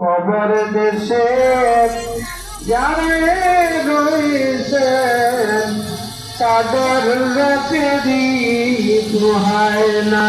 কবর দেশে যারে রয়েছে তাদের রাতে না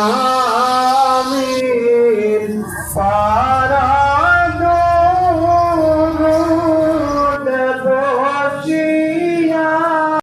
Allah